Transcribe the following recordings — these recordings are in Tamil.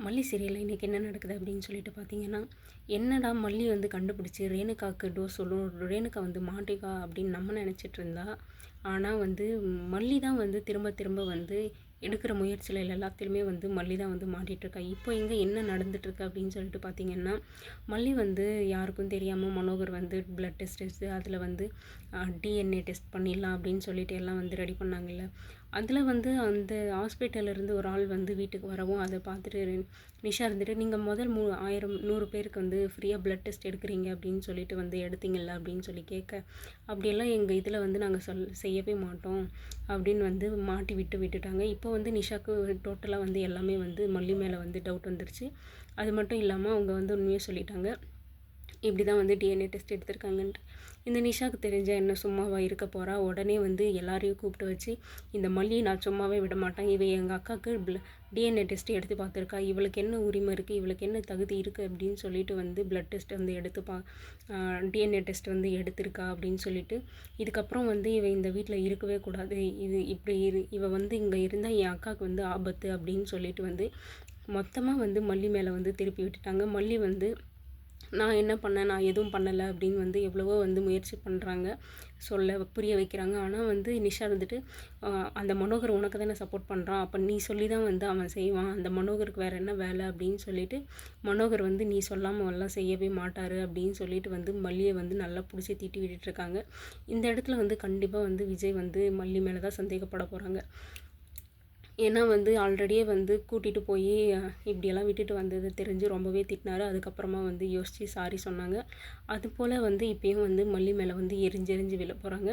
மல்லி சீரியலில் இன்றைக்கி என்ன நடக்குது அப்படின்னு சொல்லிட்டு பார்த்தீங்கன்னா என்னடா மல்லி வந்து கண்டுபிடிச்சி ரேணுகாவுக்கு டோஸ் சொல்லும் ரேணுகா வந்து மாட்டிக்கா அப்படின்னு நம்ம நினச்சிட்டு இருந்தா ஆனால் வந்து மல்லி தான் வந்து திரும்ப திரும்ப வந்து எடுக்கிற முயற்சியில் எல்லாத்துலேயுமே வந்து மல்லி தான் வந்து மாட்டிகிட்ருக்கா இப்போ இங்கே என்ன நடந்துகிட்ருக்கு அப்படின்னு சொல்லிட்டு பார்த்தீங்கன்னா மல்லி வந்து யாருக்கும் தெரியாமல் மனோகர் வந்து பிளட் டெஸ்ட் எடுத்து அதில் வந்து டிஎன்ஏ டெஸ்ட் பண்ணிடலாம் அப்படின்னு சொல்லிட்டு எல்லாம் வந்து ரெடி பண்ணாங்கல்ல. அதில் வந்து அந்த ஹாஸ்பிட்டல்லேருந்து ஒரு ஆள் வந்து வீட்டுக்கு வரவும் அதை பார்த்துட்டு நிஷா இருந்துட்டு நீங்கள் முதல் மூ ஆயிரம் நூறு பேருக்கு வந்து ஃப்ரீயாக ப்ளட் டெஸ்ட் எடுக்கிறீங்க அப்படின்னு சொல்லிட்டு வந்து எடுத்தீங்கல்ல அப்படின்னு சொல்லி கேட்க அப்படியெல்லாம் எங்கள் இதில் வந்து நாங்கள் சொல் செய்யவே மாட்டோம் அப்படின்னு வந்து மாட்டி விட்டு விட்டுட்டாங்க. இப்போ வந்து நிஷாக்கு டோட்டலாக வந்து எல்லாமே வந்து மல்லி மேலே வந்து டவுட் வந்துருச்சு. அது மட்டும் இல்லாமல் அவங்க வந்து உண்மையாக சொல்லிட்டாங்க. இப்படி தான் வந்து டிஎன்ஏ டெஸ்ட் எடுத்திருக்காங்கன்ட்டு. இந்த நிஷாக்கு தெரிஞ்ச என்ன சும்மாவாக இருக்க போகிறா உடனே வந்து எல்லாரையும் கூப்பிட்டு வச்சு இந்த மல்லியை நான் சும்மாவே விட மாட்டேன். இவ எங்கள் அக்காவுக்கு டிஎன்ஏ டெஸ்ட் எடுத்து பார்த்துருக்கா. இவளுக்கு என்ன உரிமை இருக்குது இவளுக்கு என்ன தகுதி இருக்குது அப்படின்னு சொல்லிட்டு வந்து பிளட் டெஸ்ட் வந்து எடுத்து பா டிஎன்ஏ டெஸ்ட் வந்து எடுத்திருக்கா அப்படின்னு சொல்லிட்டு இதுக்கப்புறம் வந்து இவ இந்த வீட்டில் இருக்கவே கூடாது. இது இப்படி இரு இவ வந்து இங்கே இருந்தால் என் அக்காவுக்கு வந்து ஆபத்து அப்படின்னு சொல்லிட்டு வந்து மொத்தமாக வந்து மல்லி மேலே வந்து திருப்பி விட்டுட்டாங்க. மல்லி வந்து நான் என்ன பண்ணேன்? நான் எதுவும் பண்ணலை அப்படின்னு வந்து எவ்வளவோ வந்து முயற்சி பண்ணுறாங்க சொல்ல புரிய வைக்கிறாங்க. ஆனால் வந்து நிஷா வந்துட்டு அந்த மனோகர் உனக்கு தானே சப்போர்ட் பண்ணுறான் அப்போ நீ சொல்லி தான் வந்து அவன் செய்வான். அந்த மனோகருக்கு வேறு என்ன வேலை? அப்படின்னு சொல்லிட்டு மனோகர் வந்து நீ சொல்லாமல் எல்லாம் செய்யவே மாட்டார் அப்படின்னு சொல்லிட்டு வந்து மல்லியை வந்து நல்லா பிடிச்சி திட்டி விட்டுட்ருக்காங்க இந்த இடத்துல வந்து கண்டிப்பாக வந்து விஜய் வந்து மல்லி மேலே தான் சந்தேகப்பட போகிறாங்க ஏன்னா வந்து ஆல்ரெடியே வந்து கூட்டிகிட்டு போய் இப்படியெல்லாம் விட்டுட்டு வந்தது தெரிஞ்சு ரொம்பவே திட்டினாரு. அதுக்கப்புறமா வந்து யோசித்து சாரி சொன்னாங்க. அதுபோல் வந்து இப்போயும் வந்து மல்லி மேலே வந்து எரிஞ்சு எரிஞ்சு விழ போகிறாங்க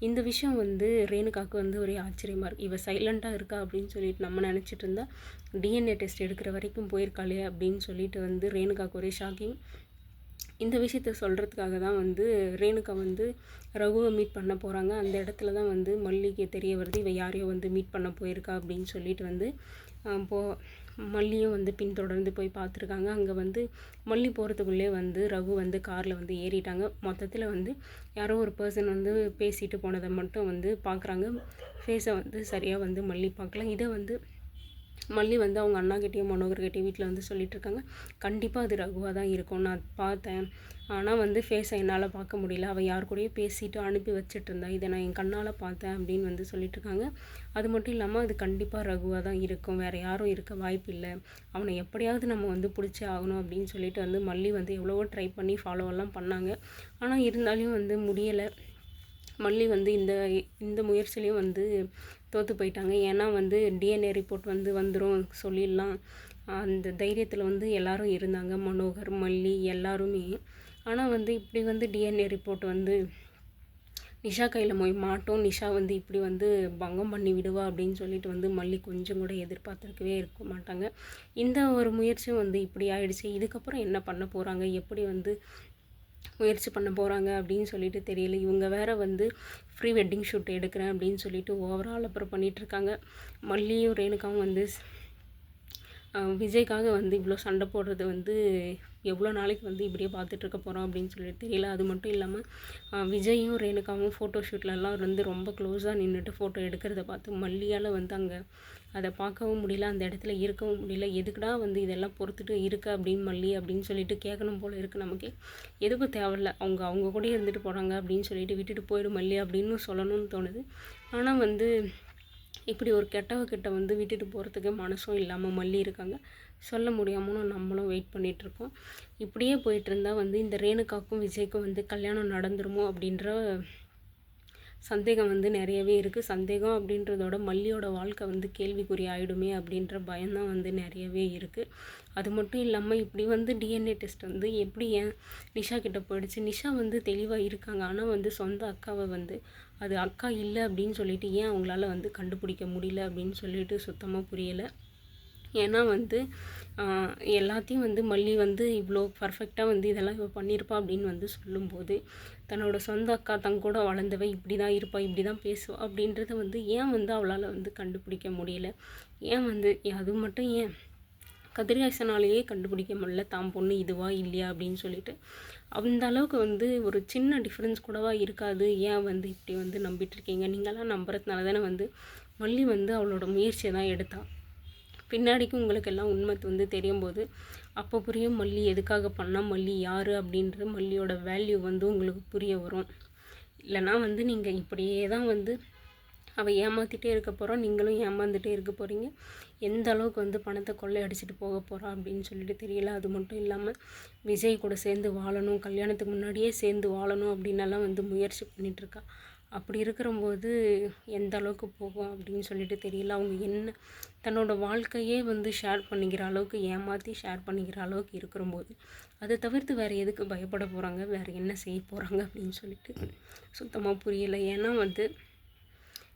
இந்த விஷயம் வந்து ரேணுகாவுக்கு வந்து ஒரே ஆச்சரியமாக இருக்குது இவள் சைலண்ட்டாக இருக்கா அப்படின்னு சொல்லிட்டு நம்ம நினச்சிட்டு இருந்தால் டிஎன்ஏ டெஸ்ட் எடுக்கிற வரைக்கும் போயிருக்காளே அப்படின்னு சொல்லிட்டு வந்து ரேணுகாவுக்கு ஒரே ஷாக்கிங் இந்த விஷயத்த சொல்கிறதுக்காக தான் வந்து ரேணுகா வந்து ரகுவை மீட் பண்ண போகிறாங்க அந்த இடத்துல தான் வந்து மல்லிகை தெரிய வருது. இவ யாரையோ வந்து மீட் பண்ண போயிருக்கா அப்படின்னு சொல்லிட்டு வந்து போ மல்லியும் வந்து பின்தொடர்ந்து போய் பார்த்துருக்காங்க. அங்கே வந்து மல்லி போகிறதுக்குள்ளே வந்து ரகு வந்து காரில் வந்து ஏறிட்டாங்க. மொத்தத்தில் வந்து யாரோ ஒரு பர்சன் வந்து பேசிட்டு போனதை மட்டும் வந்து பார்க்குறாங்க. ஃபேஸை வந்து சரியாக வந்து மல்லி பார்க்கலாம் இதை வந்து மல்லி வந்து அவங்க அண்ணாக்கிட்டேயும் மனோகர்கிட்டையும் வீட்டில் வந்து சொல்லிகிட்ருக்காங்க கண்டிப்பாக அது ரகுவாக தான் இருக்கும். நான் பார்த்தேன். ஆனால் வந்து ஃபேஸை என்னால் பார்க்க முடியல. அவள் யார் கூடயும் பேசிட்டு அனுப்பி வச்சுட்டு இருந்தா இதை நான் என் கண்ணால் பார்த்தேன் அப்படின்னு வந்து சொல்லிட்டுருக்காங்க. அது மட்டும் இல்லாமல் அது கண்டிப்பாக ரகுவாக தான் இருக்கும். வேறு யாரும் இருக்க வாய்ப்பு இல்லை. அவனை எப்படியாவது நம்ம வந்து பிடிச்சே ஆகணும் அப்படின்னு சொல்லிட்டு வந்து மல்லி வந்து எவ்வளவோ ட்ரை பண்ணி ஃபாலோவெல்லாம் பண்ணாங்க. ஆனால் இருந்தாலும் வந்து முடியலை. மல்லி வந்து இந்த இந்த முயற்சிலையும் வந்து தோற்று போயிட்டாங்க. ஏன்னா வந்து டிஎன்ஏ ரிப்போர்ட் வந்து வந்துடும் சொல்லிடலாம். அந்த தைரியத்தில் வந்து எல்லாரும் இருந்தாங்க. மனோகர் மல்லி எல்லாருமே. ஆனால் வந்து இப்படி வந்து டிஎன்ஏ ரிப்போர்ட் வந்து நிஷா கையில் போய் மாட்டோம். நிஷா வந்து இப்படி வந்து பங்கம் பண்ணி விடுவா அப்படின்னு சொல்லிட்டு வந்து மல்லி கொஞ்சம் கூட எதிர்பார்த்துருக்கவே இருக்க மாட்டாங்க. இந்த ஒரு முயற்சியும் வந்து இப்படி ஆயிடுச்சு. இதுக்கப்புறம் என்ன பண்ண போகிறாங்க எப்படி வந்து முயற்சி பண்ண போகிறாங்க அப்படின்னு சொல்லிட்டு தெரியல. இவங்க வேற வந்து ப்ரீ வெட்டிங் ஷூட் எடுக்கிறேன் அப்படின்னு சொல்லிட்டு ஓவரால் அப்புறம் பண்ணிகிட்ருக்காங்க மல்லியும் ரேணுகாவும் வந்து விஜய்க்காக வந்து இவ்வளோ சண்டை போடுறது வந்து எவ்வளோ நாளைக்கு வந்து இப்படியே பார்த்துட்ருக்க போகிறோம் அப்படின்னு சொல்லிட்டு தெரியல. அது மட்டும் இல்லாமல் விஜயும் ரேணுகாவும் ஃபோட்டோ ஷூட்லலாம் வந்து ரொம்ப க்ளோஸாக நின்றுட்டு ஃபோட்டோ எடுக்கிறத பார்த்து மல்லியால் வந்து அங்கே அதை பார்க்கவும் முடியல. அந்த இடத்துல இருக்கவும் முடியல. எதுக்குடா வந்து இதெல்லாம் பொறுத்துட்டு இருக்க அப்படின்னு மல்லி அப்படின்னு சொல்லிட்டு கேட்கணும் போல் இருக்குது நமக்கு. எதுக்கும் தேவையில்ல. அவங்க அவங்க கூட இருந்துட்டு போகிறாங்க அப்படின்னு சொல்லிட்டு விட்டுட்டு போயிடும் மல்லி அப்படின்னு சொல்லணும்னு தோணுது. ஆனால் வந்து இப்படி ஒரு கெட்டவ கிட்ட வந்து விட்டுட்டு போகிறதுக்கு மனசும் இல்லாமல் மல்லி இருக்காங்க. சொல்ல முடியாமலும் நம்மளும் வெயிட் பண்ணிகிட்ருக்கோம் இப்படியே போயிட்டு இருந்தால் வந்து இந்த ரேணுகாக்கும் விஜய்க்கும் வந்து கல்யாணம் நடந்துருமோ அப்படின்ற சந்தேகம் வந்து நிறையவே இருக்குது சந்தேகம் அப்படின்றதோட மல்லியோட வாழ்க்கை வந்து கேள்விக்குறி ஆகிடுமே அப்படின்ற பயம்தான் வந்து நிறையவே இருக்குது அது மட்டும் இல்லாமல் இப்படி வந்து டிஎன்ஏ டெஸ்ட் வந்து எப்படி ஏன் நிஷா கிட்டே போயிடுச்சு? நிஷா வந்து தெளிவாக இருக்காங்க. ஆனால் வந்து சொந்த அக்காவை வந்து அது அக்கா இல்லை அப்படின்னு சொல்லிட்டு ஏன் அவங்களால வந்து கண்டுபிடிக்க முடியல அப்படின்னு சொல்லிட்டு சுத்தமாக புரியலை. ஏன்னா வந்து எல்லாத்தையும் வந்து மல்லி வந்து இவ்வளோ பர்ஃபெக்டாக வந்து இதெல்லாம் இவள் பண்ணியிருப்பா அப்படின்னு வந்து சொல்லும்போது தன்னோட சொந்த அக்கா தங்க கூட வளர்ந்தவ இப்படி தான் இருப்பா இப்படி தான் பேசுவா அப்படின்றத வந்து ஏன் வந்து அவளால் வந்து கண்டுபிடிக்க முடியல? ஏன் வந்து அது மட்டும் ஏன்? கதிரேசனாலேயே கண்டுபிடிக்க முடியல. தான் பொண்ணு இதுவா இல்லையா அப்படின்னு சொல்லிட்டு. அந்த அளவுக்கு வந்து ஒரு சின்ன டிஃப்ரென்ஸ் கூடவா இருக்காது. ஏன் வந்து இப்படி வந்து நம்பிட்டுருக்கீங்க நீங்களாம் நம்புறதுனால தானே வந்து மல்லி வந்து அவளோட முயற்சியை தான் எடுத்தாள் பின்னாடிக்கும் உங்களுக்கு எல்லாம் உண்மை வந்து தெரியும் போது அப்போ புரியும் மல்லி எதுக்காக பண்ணால் மல்லி யார் அப்படின்ற மல்லியோட வேல்யூ வந்து உங்களுக்கு புரிய வரும். இல்லைனா வந்து நீங்கள் இப்படியே தான் வந்து அவள் ஏமாற்றிட்டே இருக்க போகிறோம் நீங்களும் ஏமாந்துட்டே இருக்க போகிறீங்க எந்த அளவுக்கு வந்து பணத்தை கொள்ளையடிச்சிட்டு போக போகிறா அப்படின்னு சொல்லிட்டு தெரியல. அது மட்டும் இல்லாமல் விஜய் கூட சேர்ந்து வாழணும் கல்யாணத்துக்கு முன்னாடியே சேர்ந்து வாழணும் அப்படின்னலாம் வந்து முயற்சி பண்ணிகிட்ருக்கா அப்படி இருக்கிறம்போது எந்த அளவுக்கு போகும் அப்படின்னு சொல்லிட்டு தெரியல. அவங்க என்ன தன்னோட வாழ்க்கையே வந்து ஷேர் பண்ணிக்கிற அளவுக்கு ஏமாற்றி ஷேர் பண்ணிக்கிற அளவுக்கு இருக்கிறம்போது அதை தவிர்த்து வேறு எதுக்கு பயப்பட போகிறாங்க வேறு என்ன செய்ய போகிறாங்க அப்படின்னு சொல்லிட்டு சுத்தமாக புரியலை. ஏன்னா வந்து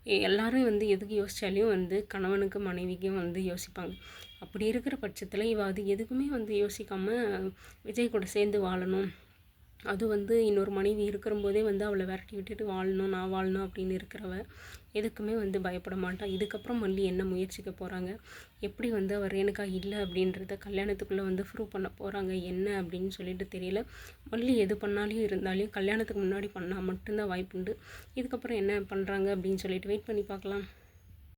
எல்லாரும் வந்து எதுக்கு யோசித்தாலையும் வந்து கணவனுக்கு மனைவிக்கும் வந்து யோசிப்பாங்க. அப்படி இருக்கிற பட்சத்தில் இவள் அது எதுக்குமே வந்து யோசிக்காமல் விஜய் கூட சேர்ந்து வாழணும். அது வந்து இன்னொரு மனைவி இருக்கிறம்போதே வந்து அவளை விரட்டி விட்டுட்டு வாழணும் நான் வாழணும் அப்படின்னு இருக்கிறவ எதுக்குமே வந்து பயப்பட மாட்டாள் இதுக்கப்புறம் மல்லி என்ன முயற்சிக்க போகிறாங்க எப்படி வந்து அவர் ரேணுகா இல்லை அப்படின்றத கல்யாணத்துக்குள்ளே வந்து ப்ரூவ் பண்ண போகிறாங்க என்ன அப்படின்னு சொல்லிட்டு தெரியல. மல்லி எது பண்ணாலையும் இருந்தாலையும் கல்யாணத்துக்கு முன்னாடி பண்ணால் மட்டும்தான் வாய்ப்புண்டு. இதுக்கப்புறம் என்ன பண்ணுறாங்க அப்படின்னு சொல்லிட்டு வெயிட் பண்ணி பார்க்கலாம்.